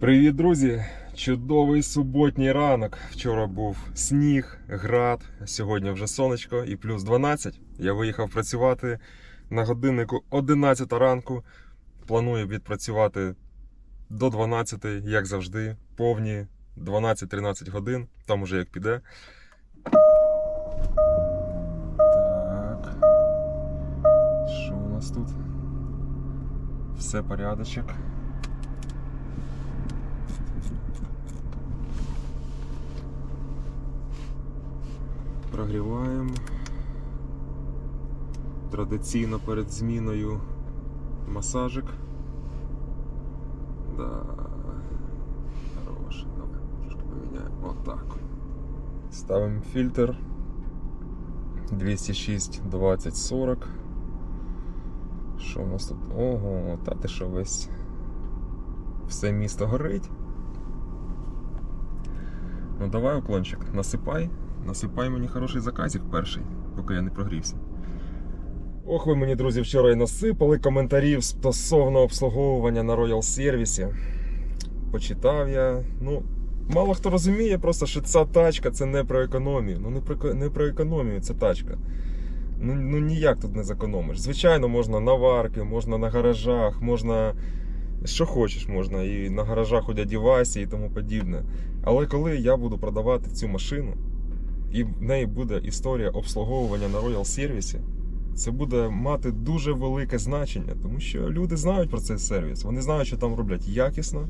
Привіт, друзі! Чудовий суботній ранок. Вчора був сніг, град, сьогодні вже сонечко і плюс 12. Я виїхав працювати на годиннику 11 ранку. Планую відпрацювати до 12, як завжди, повні 12-13 годин. Там уже як піде. Так. Що у нас тут? Все порядочок. Прогріваємо. Традиційно перед зміною масажик. Да. Хорош. Добре, трошки поміняємо. Отак. Ставимо фільтр 206 20 40. Що у нас тут? Ого, та ти що весь все місто горить. Ну давай, уклончик, насипай. Насипай мені хороший заказик перший, поки я не прогрівся. Ох, ви мені, друзі, вчора і насипали коментарів стосовно обслуговування на Royal сервісі. Почитав я. Ну, мало хто розуміє, просто що ця тачка це не про економію. Ну, не про, не про економію ця тачка. Ну, ну ніяк тут не зекономиш. Звичайно, можна на варки, можна на гаражах, можна. Що хочеш, можна і на гаражах Васі і тому подібне. Але коли я буду продавати цю машину, і в неї буде історія обслуговування на Royal сервісі, це буде мати дуже велике значення, тому що люди знають про цей сервіс. Вони знають, що там роблять якісно,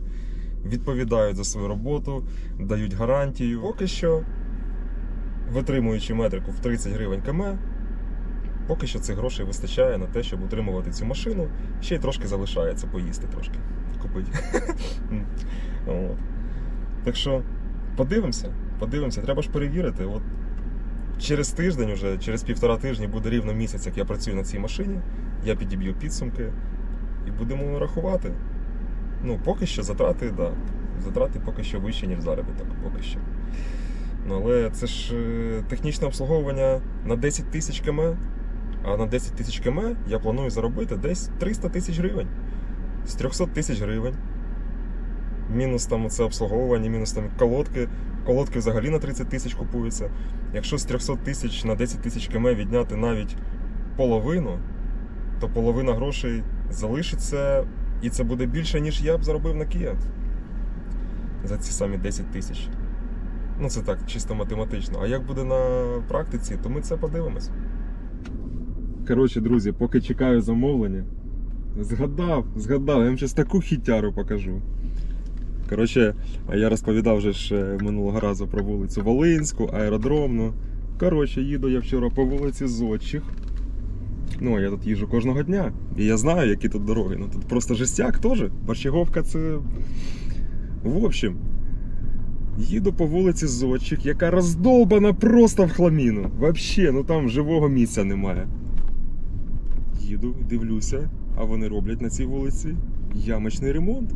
відповідають за свою роботу, дають гарантію. Поки що, витримуючи метрику в 30 гривень км, поки що цих грошей вистачає на те, щоб утримувати цю машину. Ще й трошки залишається поїсти трошки. Купити. Так що подивимося, подивимося, треба ж перевірити. От через тиждень, уже, через півтора тижні буде рівно місяць, як я працюю на цій машині. Я підіб'ю підсумки і будемо рахувати. Ну, поки що затрати, да. Затрати поки що вищі, ніж заробіток. Поки що. Ну, але це ж е, технічне обслуговування на 10 тисяч км, а на 10 тисяч км я планую заробити десь 300 тисяч гривень. З 300 тисяч гривень. Мінус там це обслуговування, мінус там колодки. Колодки взагалі на 30 тисяч купуються. Якщо з 300 тисяч на 10 тисяч км відняти навіть половину, то половина грошей залишиться, і це буде більше, ніж я б заробив на Kia. За ці самі 10 тисяч. Ну, це так, чисто математично. А як буде на практиці, то ми це подивимось. Коротше, друзі, поки чекаю замовлення, згадав, згадав, я вам зараз таку хітяру покажу. Коротше, я розповідав вже ж е, минулого разу про вулицю Волинську, аеродромну. Коротше, їду я вчора по вулиці Зодчих. Ну, я тут їжджу кожного дня. І я знаю, які тут дороги. Ну тут просто жестяк теж. Борщаговка це. В общем, їду по вулиці Зодчих, яка роздолбана просто в хламіну. Вообще, ну там живого місця немає. Їду, дивлюся, а вони роблять на цій вулиці ямочний ремонт.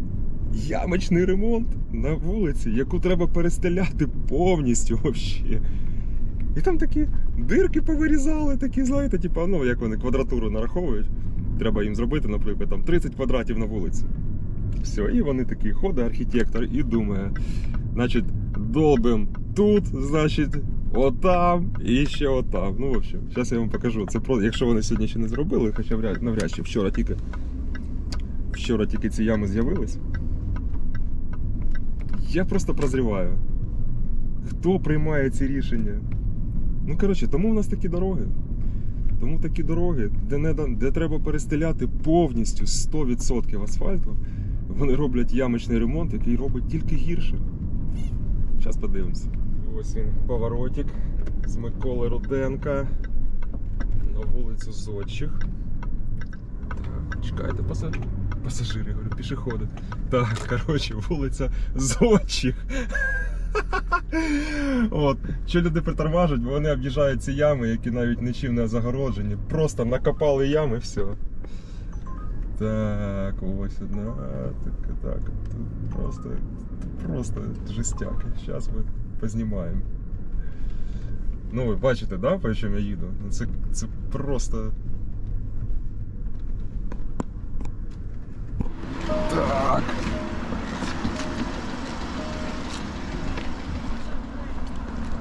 Ямочний ремонт на вулиці, яку треба перестеляти повністю вообще. І там такі дирки повирізали, такі, знаєте, типу, ну як вони квадратуру нараховують. Треба їм зробити, наприклад, там 30 квадратів на вулиці. Все, і вони такі ходить архітектор і думає, значить, долбим тут, значить, отам і ще отам. Ну, в общем, зараз я вам покажу. Це про, якщо вони сьогодні ще не зробили, хоча вряд, навряд чи вчора тільки. Вчора тільки ці ями з'явились. Я просто прозріваю. Хто приймає ці рішення? Ну, коротше, тому в нас такі дороги. Тому такі дороги, де, не, де треба перестеляти повністю 100% асфальту, вони роблять ямочний ремонт, який робить тільки гірше. Зараз подивимося. Ось він, поворотик з Миколи Руденка на вулицю Зодчих. Так, чекайте, паса... пасажири, говорю, пішоходи. Так, коротше, вулиця Зодчих. От. Що люди притормажують, вони об'їжджають ці ями, які навіть нічим не загороджені. Просто накопали ями і все. Так, ось одна. Так, так. Просто, просто жестяки. Зараз ми познімаємо. Ну, ви бачите, да, по чому я їду? Ну, Це, це просто.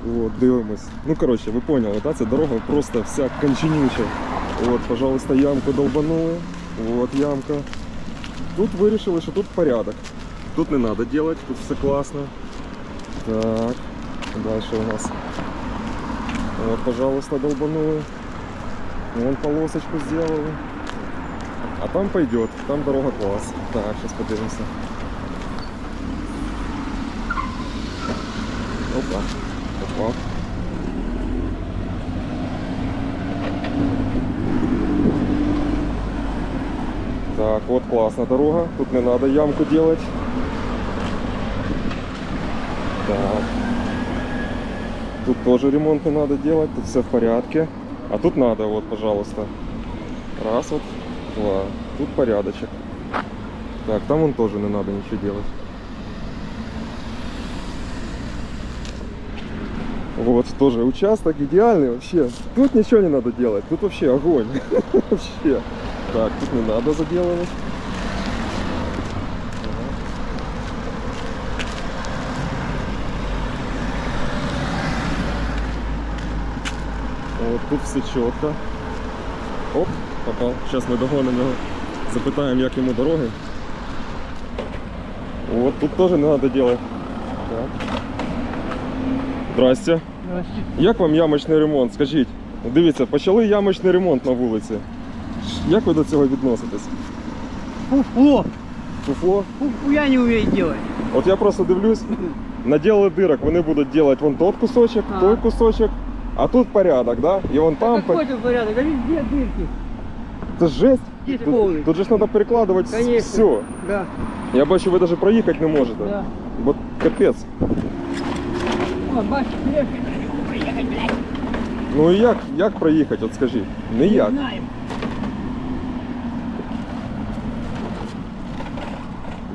От, дивимось. Ну, коротше, ви поняли, та? Це дорога просто вся конченюча. От, пожалуйста, ямку долбанули. От ямка. Тут вирішили, що тут порядок. Тут не треба робити, тут все класно. Так, далі у нас. Вот, пожалуйста, долбанули. Вон полосочку сделали. А там пойдет, там дорога класс. Так, сейчас подивимося. Опа. Опа. Так, вот классная дорога. Тут не надо ямку делать. Так. Тут тоже ремонт не надо делать, тут все в порядке. А тут надо, вот, пожалуйста. Раз, вот, два. Тут порядочек. Так, там вон тоже не надо ничего делать. Вот, тоже участок идеальный вообще. Тут ничего не надо делать, тут вообще огонь. Вообще. Так, тут не надо заделывать. Вот тут все чітко. Оп, попав. Зараз ми догонимо його, запитаємо, як йому дороги. От тут теж не треба робити. Так. Здрасте. Як вам ямочний ремонт? Скажіть. Дивіться, почали ямочний ремонт на вулиці. Як ви до цього відноситесь? Фуфло. Фуфло? Фуфло я не умею делать. От я просто дивлюсь, наделали дырок, вони будуть делать вон тот кусочок, Ага. той кусочок, а тут порядок, да? І вон там. по- Какой тут порядок? А везде дырки. Це ж жесть. Здесь Тут, полный. тут же ж треба перекладувати Конечно. все. Да, Я бачу, ви навіть проїхати не можете. да. Бо капець. О, бачишь, приехать. Ну і як, як проїхати, от скажіть? Ніяк. Не знаем.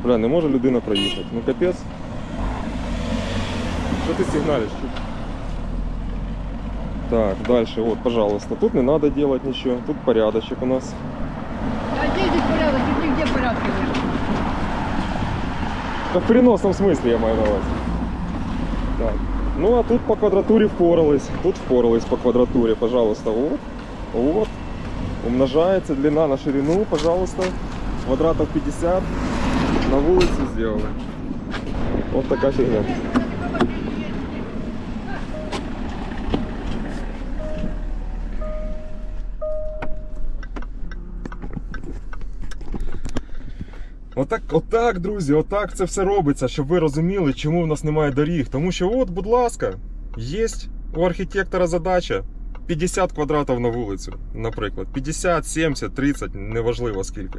Бля, не може людина проїхати. Ну капець. Що ти сигналиш? Так, дальше, вот, пожалуйста. Тут не надо делать ничего, тут порядочек у нас. А где здесь порядок? Тут нигде порядка нет. Та в переносном смысле я маю на увазі. Так. Ну а тут по квадратуре впорались. Тут впорались по квадратуре, пожалуйста. Вот. Вот. Умножается длина на ширину, пожалуйста. Квадратов 50 на вулиці сделали. Вот така фигня. Отак, отак, друзі, отак це все робиться, щоб ви розуміли, чому в нас немає доріг. Тому що, от, будь ласка, є у архітектора задача 50 квадратів на вулицю, наприклад. 50, 70, 30, неважливо скільки.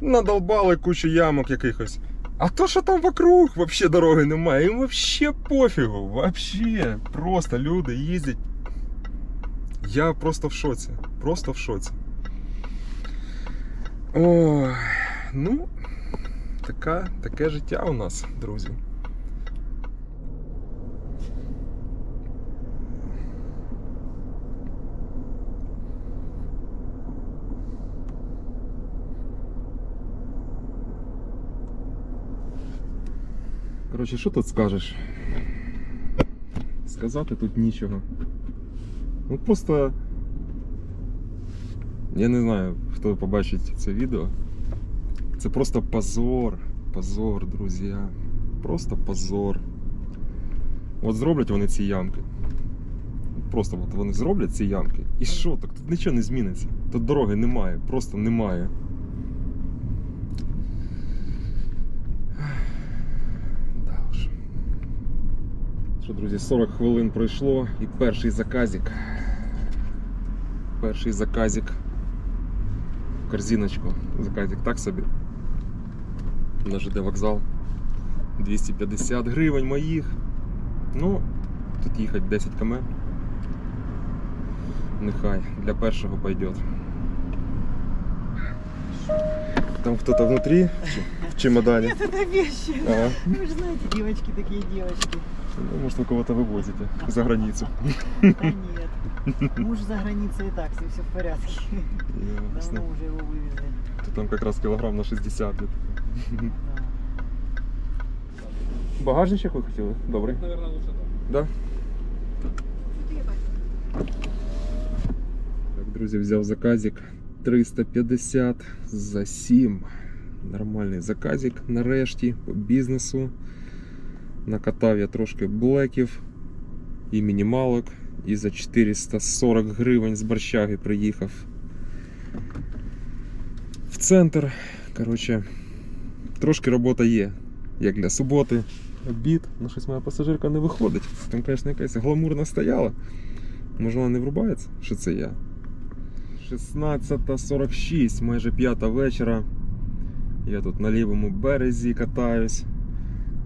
Надолбали кучу ямок якихось. А то, що там вокруг, взагалі дороги немає, їм взагалі пофігу. Вообще, просто люди їздять. Я просто в шоці. Просто в шоці. Ой, ну, така, таке життя у нас, друзі. Коротше, що тут скажеш? Сказати тут нічого. Ну просто. Я не знаю, хто побачить це відео. Це просто позор. Позор, друзі. Просто позор. От зроблять вони ці ямки. Просто от вони зроблять ці ямки. І що? Так тут нічого не зміниться. Тут дороги немає, просто немає. Да уж. Що, друзі, 40 хвилин пройшло і перший заказик. Перший заказик. Корзиночку. Заказик так собі. На ЖД вокзал. 250 гривень моїх. Ну, тут їхати 10 км. Нехай, для першого пойдет. Там кто-то внутри, в чемодане. Нет, это вещи. Ага. Вы же знаете, девочки такие девочки. Ну, Может, вы кого-то вывозите за границу. Да нет. Муж за границей и так, ним все в порядке. Ясно. Давно уже его вывезли. То там как раз килограмм на 60 где-то. Багажничек вы хотели, добрый? Наверное, лучше так. Да? Так, друзі, взяв заказик 350 за 7. нормальный заказик нарешті по бізнесу. Накатав я трошки блеків и минималок и за 440 гривень с борщаги приехал в центр. короче. Трошки робота є. Як для суботи. Обід, ну щось моя пасажирка не виходить. Там, звісно, якась гламурна стояла. Може вона не врубається, що це я. 16.46, майже 5 вечора. Я тут на лівому березі катаюсь.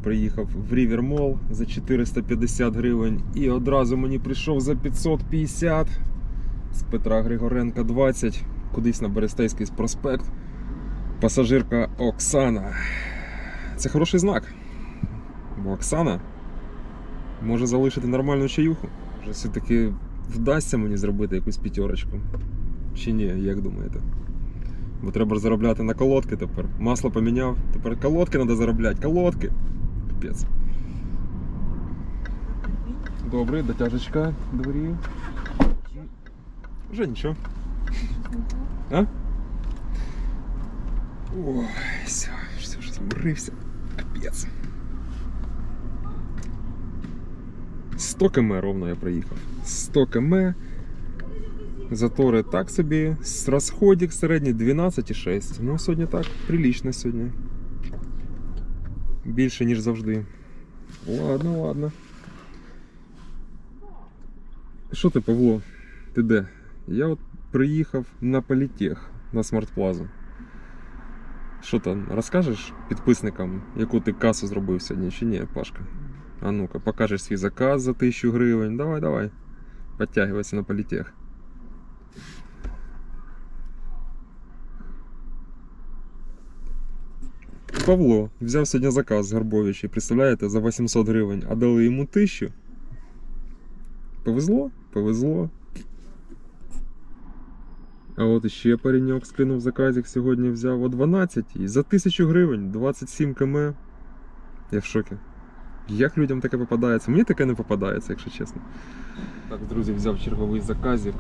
Приїхав в River Mall за 450 гривень і одразу мені прийшов за 550 з Петра Григоренка 20, кудись на Берестейський проспект. Пасажирка Оксана. Це хороший знак. Бо Оксана може залишити нормальну чаюху. Вже все-таки вдасться мені зробити якусь п'ятерочку. Чи ні, як думаєте? Бо треба заробляти на колодки тепер. Масло поміняв, тепер колодки треба заробляти. Колодки. Капець. Добре, дотяжечка дворі. Вже нічого. А? Ой, все, все вже заморився. Капець. 100 км ровно я проїхав. 100 км. Затори так собі. С- Розходик середній 12,6. Ну, сьогодні так, прилічно сьогодні. Більше, ніж завжди. Ладно, ладно. Що ти, Павло? Ти де? Я от приїхав на політех на смартплазу. Що там, розкажеш підписникам, яку ти касу зробив сьогодні, чи ні, Пашка? А ну-ка, покажеш свій заказ за 1000 гривень. Давай, давай. Подтягивайся на політех. Павло взяв сьогодні заказ з Гарбовича, представляєте, за 800 гривень, а дали йому 1000. Повезло? Повезло. А от іще пареньок скинув заказик сьогодні взяв о 12 і за 1000 гривень 27 км. Я в шокі. Як людям таке попадається? Мені таке не попадається, якщо чесно. Так, друзі, взяв черговий заказик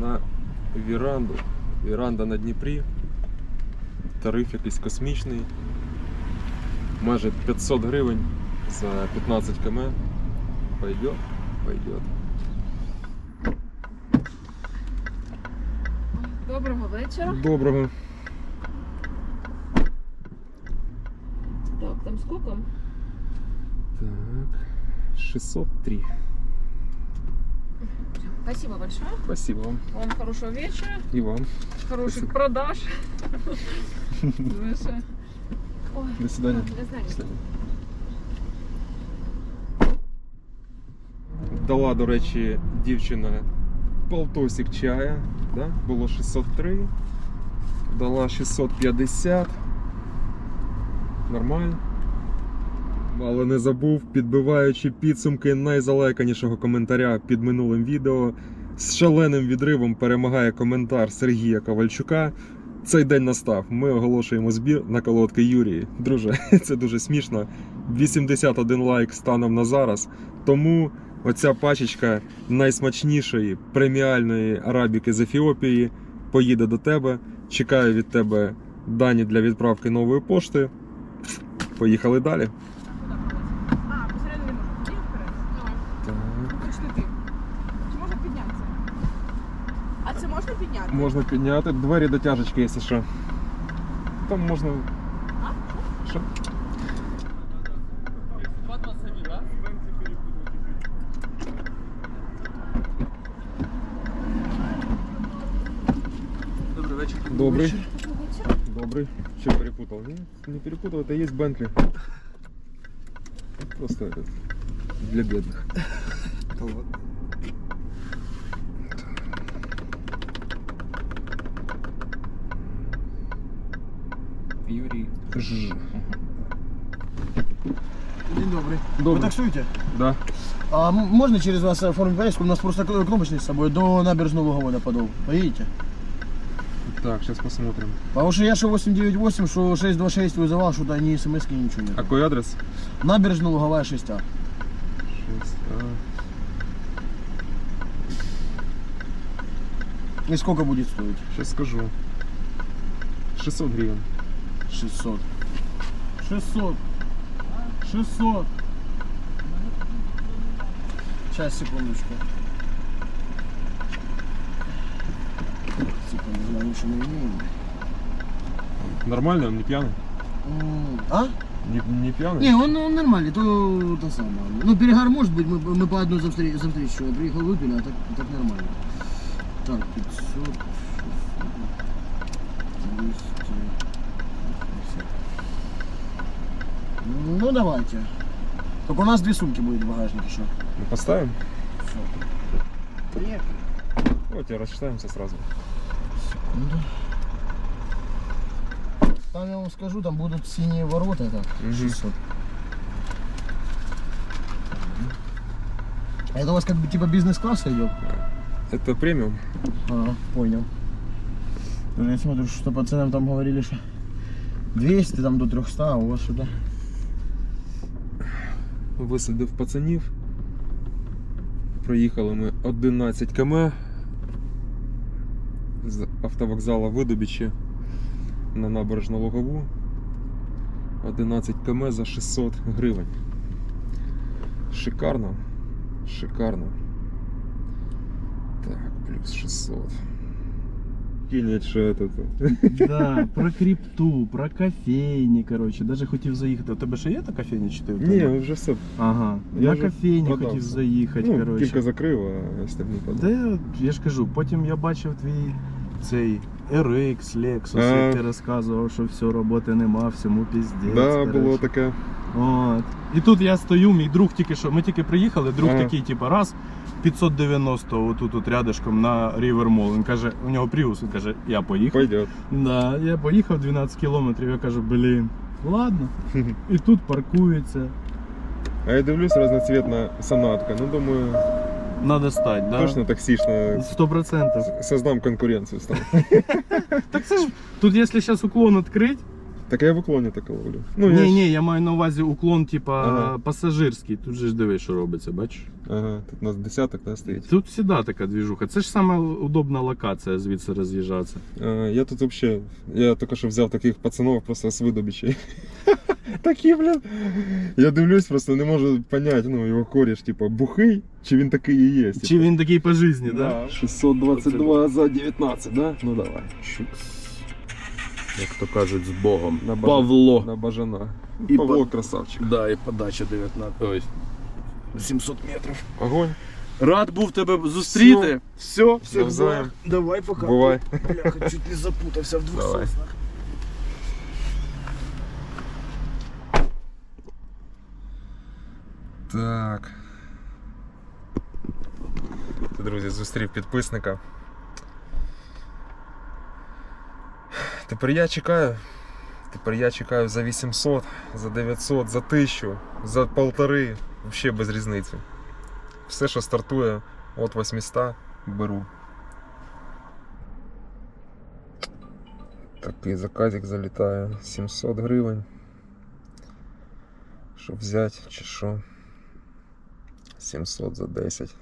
на віранду. Віранда на Дніпрі. Тариф якийсь космічний. Майже 500 гривень за 15 км. Пойдет, пойдет. Доброго вечора. Доброго. Так, там сколько? Так. 603. Спасибо большое. Спасибо вам. Вам хорошего вечера, И вам. хороших Спасибо. продаж. Ой, До свидания. До знания. Дала, до речі, дівчина полтосик чая. Да? Було 603. Дала 650. Нормально. Але не забув, підбиваючи підсумки найзалеканішого коментаря під минулим відео. З шаленим відривом перемагає коментар Сергія Ковальчука. Цей день настав. Ми оголошуємо збір на колодки Юрії. Друже, це дуже смішно. 81 лайк станом на зараз. Тому оця пачечка найсмачнішої преміальної арабіки з Ефіопії поїде до тебе. Чекаю від тебе дані для відправки нової пошти. Поїхали далі. А, посередині можна. Вперед. Давай. Ти. Чи можна піднятися? А це можна підняти? можна підняти двері дотяжечки, якщо що. Там можна. А? Що? Добрий вечір. Добрий. Добрый. Че перепутал? Не, не перепутал, это и есть Бентли. Просто этот, для бедных. Та ладно. Юрий Ж. День добрий. Ви Добрый. таксуєте? Да. А м- можна через вас оформить поездку? У нас просто кн- кнопочный с собой до набережного Луговой подол. Поедете? Так, сейчас посмотрим. Потому что я что 898, что 626 вызывал, что-то ни смс ни ничего нет. Какой адрес? Набережная Луговая 6А. 6 а. И сколько будет стоить? Сейчас скажу. 600 гривен. 600. 600. 600. Сейчас, секундочку. Мы имеем. Нормально, он не пьяный? А? Не, не пьяный? Не, он, он нормальный, то, то самое. Ну, перегар может быть, мы, мы по одной за встреч, за встречу. Я приехал, выпили, а так, так нормально. Так, 500, 600, 200, 50. Ну, давайте. Только у нас две сумки будет в багажнике еще. Мы поставим? Все. Приехали. Вот, я рассчитаемся сразу. Секунду. Там я вам скажу, там будут синие ворота, Мгм. 600. А это у вас как бы типа бизнес-класса идет? Это премиум. Ага, понял. Ну, Я смотрю, что по ценам там говорили, что 200 там до 300, а у вас сюда. Висадив пацанів. Проїхали ми 11 км з автовокзала Видобичі на набережну Лугову. 11 км за 600 гривень. Шикарно. Шикарно. Так, плюс 600. Кинеть, що это. тут. Да, про крипту, про кофейні, коротше. Даже хотів заїхати. У тебе ще є та кофейня чи ти? в тебе? Ні, вже все. Ага. Я на вже кофейні продав хотів заїхати, Ну, коротше. кілька закрив, а остальні подав. Де, я ж кажу, потім я бачив твій цей RX, Lexus, А. як ти розказував, що все, роботи нема, всьому піздець. Да, коротше. було таке. От. І тут я стою, мій друг тільки що, ми тільки приїхали, друг Ага. такий, типу, раз, 590 отут от рядышком на River Mall. Він каже, у нього Prius, він каже, я поїхав. Пойдет. Да, я поїхав 12 кілометрів, я кажу, блін, ладно. І тут паркується. А я дивлюсь разноцветна сонатка. Ну, думаю, Надо стать, да? точно токсично. Сто процентов. Создам конкуренцию. Так це ж тут, якщо зараз уклон відкрити. Так я в уклоне так ловлю. Ну, ні, я ні, я маю на увазі уклон, типа Ага. пасажирський. Тут же ж дивись, що робиться, бачиш? Ага, тут у нас десяток, да, стоїть. Тут завжди така двіжуха. Це ж саме удобна локація звідси роз'їжджатися. Я тут вообще, я только что взял таких пацанов просто с видобичей. Такі, блін. Я дивлюсь, просто не можу понять, ну, його кореш, типа, бухий, чи він такий і є. Чи він такий по житті, да? 622 за 19, да? Ну давай. Як то кажуть, з Богом. На бажа- Павло. На бажана. І Павло по- красавчик. Да, і подача 19. Ой. 700 метрів. Огонь. Рад був тебе зустріти. Все, все, Навзаєм. Давай пока. Бувай. Бляха, чуть не запутався в двох Давай. соснах. Так. Друзі, зустрів підписника. Тепер я чекаю. Тепер я чекаю за 800, за 900, за 1000, за полтори. Взагалі без різниці. Все, що стартує від 800, беру. Такий заказик залітає 700 гривень. Щоб взяти чи що. 700 за 10.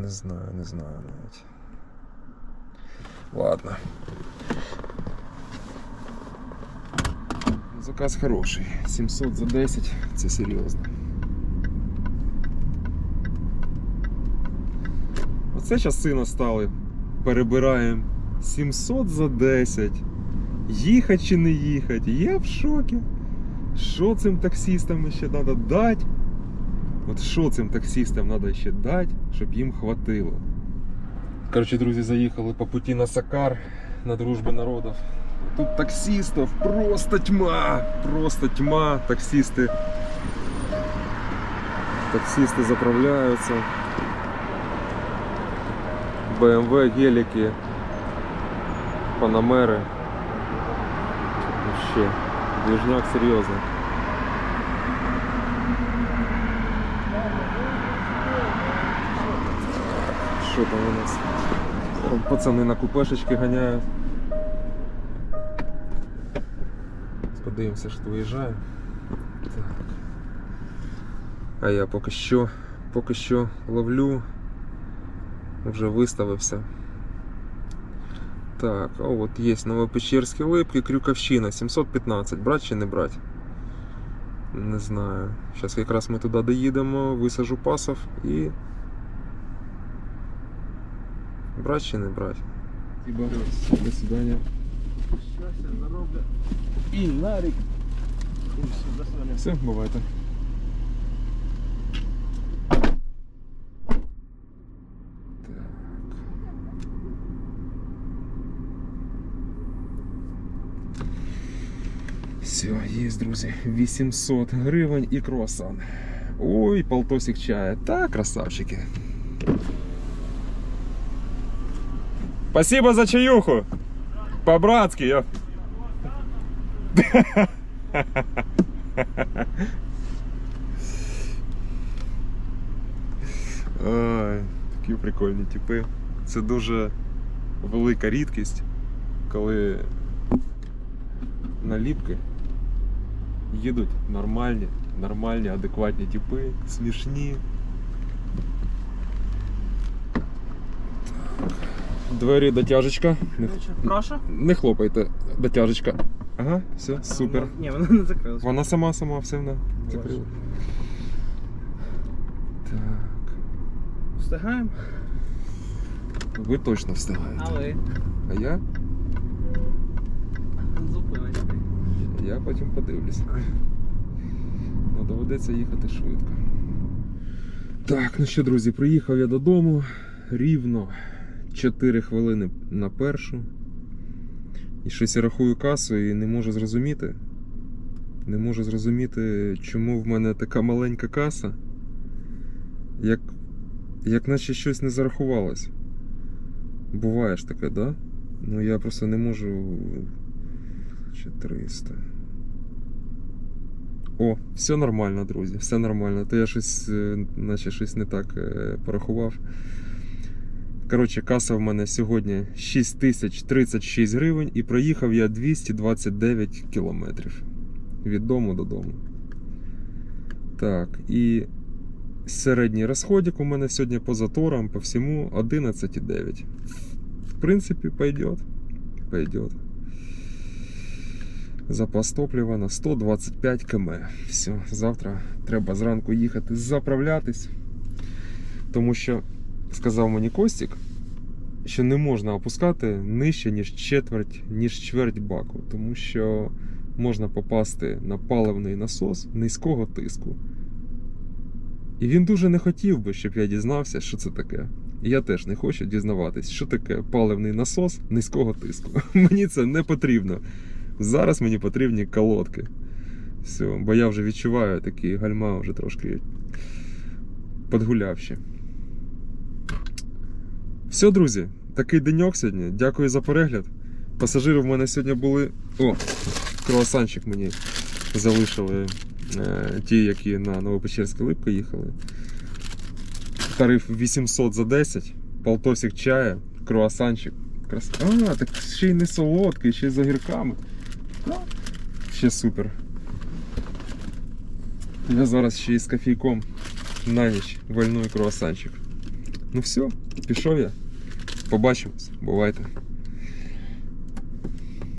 Не знаю, не знаю навіть. Ладно. Заказ хороший. 700 за 10, це серйозно. Оце часи настали. Перебираємо 700 за 10. Їхати чи не їхати? Я в шокі. Що цим таксістам ще треба дати? От що цим таксістам треба ще дати, щоб їм хватило. Коротше, друзі, заїхали по путі на Сакар на дружбу народів. Тут таксистів просто тьма. Просто тьма. Таксисти. Таксисти заправляються. BMW, гелики, панамери. Вообще, движняк серйозний. Що там у нас? Пацани на купешечки ганяють. Подивимося, що виїжджає. Так. А я поки що, поки що ловлю. Вже виставився. Так, а от є Новопечерські липки, Крюковщина, 715. Брать чи не брать? Не знаю. Зараз якраз ми туди доїдемо, висажу пасов і. Брать чи не брать? До свидання. Щастя, здоров'я. І нарік. І все, до свидання. Все, бувайте. Все, є, друзі. 800 гривень і круасан. Ой, полтосик чая. Та, красавчики. Спасибо за чаюху. По-братски, я. Ой, такі прикольні типи. Це дуже велика рідкість, коли наліпки їдуть нормальні, нормальні, адекватні типи, смішні. Двері дотяжечка. Не, Прошу? не хлопайте, дотяжечка. Ага, все, супер. Ні, вона не закрилась. Вона сама сама все вона закрила. Так. Встигаємо? Ви точно встигаєте. А ви? А я? Зупиночки. Я потім подивлюся. Ну, доведеться їхати швидко. Так, ну що, друзі, приїхав я додому рівно 4 хвилини на першу. І щось я рахую касу і не можу зрозуміти. Не можу зрозуміти, чому в мене така маленька каса. Як, як наче щось не зарахувалось. Буває ж таке, да? Ну я просто не можу 400. О, все нормально, друзі, все нормально. То я щось, е, наче щось не так е, порахував. Коротше, каса в мене сьогодні 6036 гривень і проїхав я 229 кілометрів від дому додому. Так, і середній розходик у мене сьогодні по заторам, по всьому 11,9. В принципі, пойдет. Пойдет. Запас топлива на 125 км. Все, завтра треба зранку їхати заправлятись. Тому що сказав мені Костік, що не можна опускати нижче, ніж четверть, ніж чверть баку, тому що можна попасти на паливний насос низького тиску. І він дуже не хотів би, щоб я дізнався, що це таке. І я теж не хочу дізнаватись, що таке паливний насос низького тиску. Мені це не потрібно. Зараз мені потрібні колодки. Все, бо я вже відчуваю такі гальма вже трошки подгулявші. Все, друзі, такий деньок сьогодні. Дякую за перегляд. Пасажири в мене сьогодні були. О, круасанчик мені залишили е, ті, які на Новопечерське липка їхали. Тариф 800 за 10, полтосик чая, круасанчик. Крас... А, так ще й не солодкий, ще й з огірками. Ну, Ще супер. Я зараз ще й з кофійком на ніч вальную круасанчик. Ну все, пішов я. Побачимось, бувайте.